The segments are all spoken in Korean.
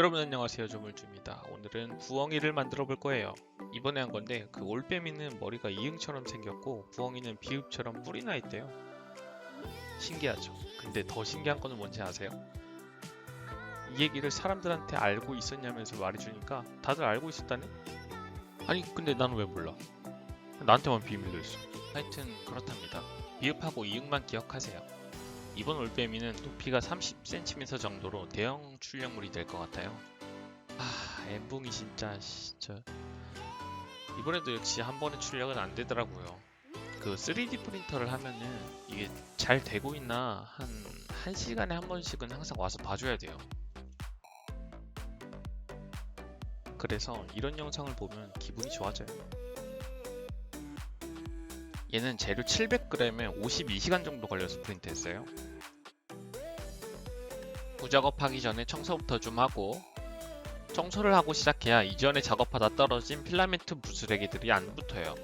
여러분 안녕하세요. 조물주입니다. 오늘은 부엉이를 만들어 볼 거예요. 이번에 한 건데 그 올빼미는 머리가 이응처럼 생겼고 부엉이는 비읍처럼 뿔이 나 있대요. 신기하죠? 근데 더 신기한 거는 뭔지 아세요? 이 얘기를 사람들한테 알고 있었냐면서 말해주니까 다들 알고 있었다네? 아니 근데 나는 왜 몰라? 나한테만 비밀로 있어. 하여튼 그렇답니다. 비읍하고 이응만 기억하세요 이번 올빼미는 높이가 30cm 정도로 대형 출력물이 될 것 같아요. 아, 엠붕이 진짜 진짜 이번에도 역시 한 번의 출력은 안 되더라고요. 그 3D 프린터를 하면은 이게 잘 되고 있나 한 1시간에 한 번씩은 항상 와서 봐줘야 돼요. 그래서 이런 영상을 보면 기분이 좋아져요. 얘는 재료 700g에 52시간 정도 걸려서 프린트했어요. 부작업하기 전에 청소부터 좀 하고 청소를 하고 시작해야 이전에 작업하다 떨어진 필라멘트 부스레기들이 안 붙어요.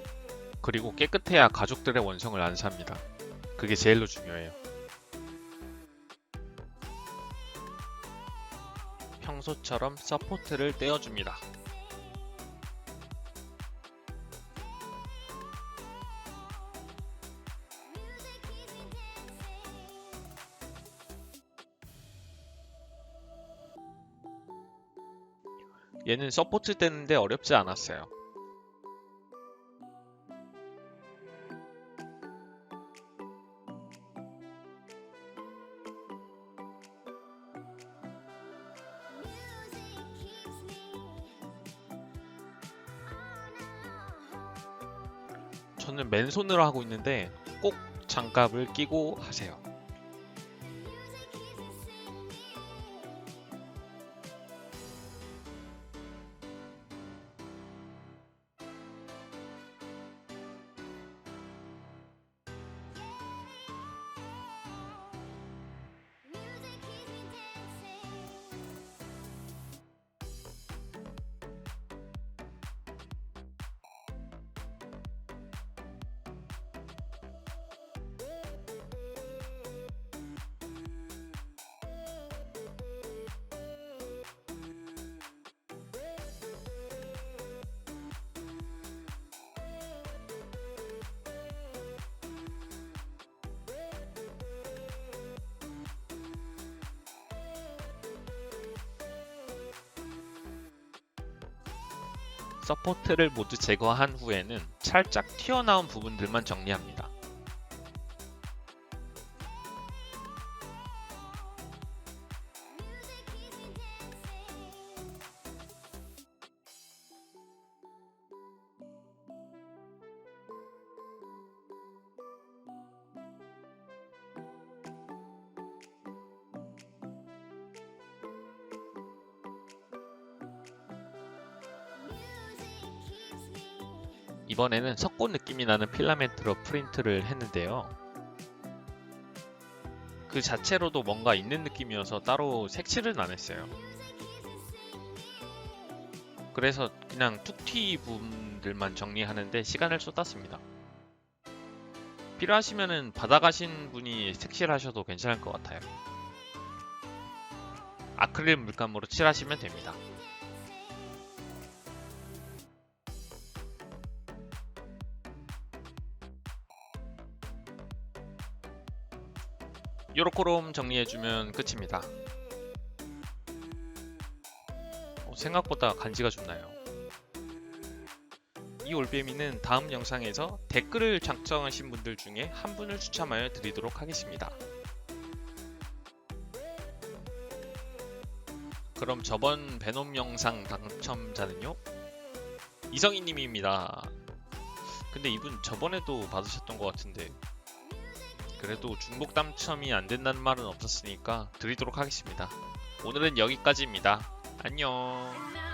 그리고 깨끗해야 가족들의 원성을 안 삽니다. 그게 제일로 중요해요. 평소처럼 서포트를 떼어줍니다. 얘는 서포트 떼는데 어렵지 않았어요. 저는 맨손으로 하고 있는데 꼭 장갑을 끼고 하세요. 서포트를 모두 제거한 후에는 살짝 튀어나온 부분들만 정리합니다. 이번에는 석고 느낌이 나는 필라멘트로 프린트를 했는데요. 그 자체로도 뭔가 있는 느낌이어서 따로 색칠은 안 했어요. 그래서 그냥 툭튀 부분들만 정리하는데 시간을 쏟았습니다. 필요하시면은 받아가신 분이 색칠하셔도 괜찮을 것 같아요. 아크릴 물감으로 칠하시면 됩니다. 요렇게롬 정리해주면 끝입니다. 어, 생각보다 간지가 좋나요? 이 올빼미는 다음 영상에서 댓글을 작성하신 분들 중에 한 분을 추첨하여 드리도록 하겠습니다. 그럼 저번 베놈 영상 당첨자는요? 이성희님입니다. 근데 이분 저번에도 받으셨던 것 같은데 그래도 중복 당첨이 안 된다는 말은 없었으니까 드리도록 하겠습니다. 오늘은 여기까지입니다. 안녕.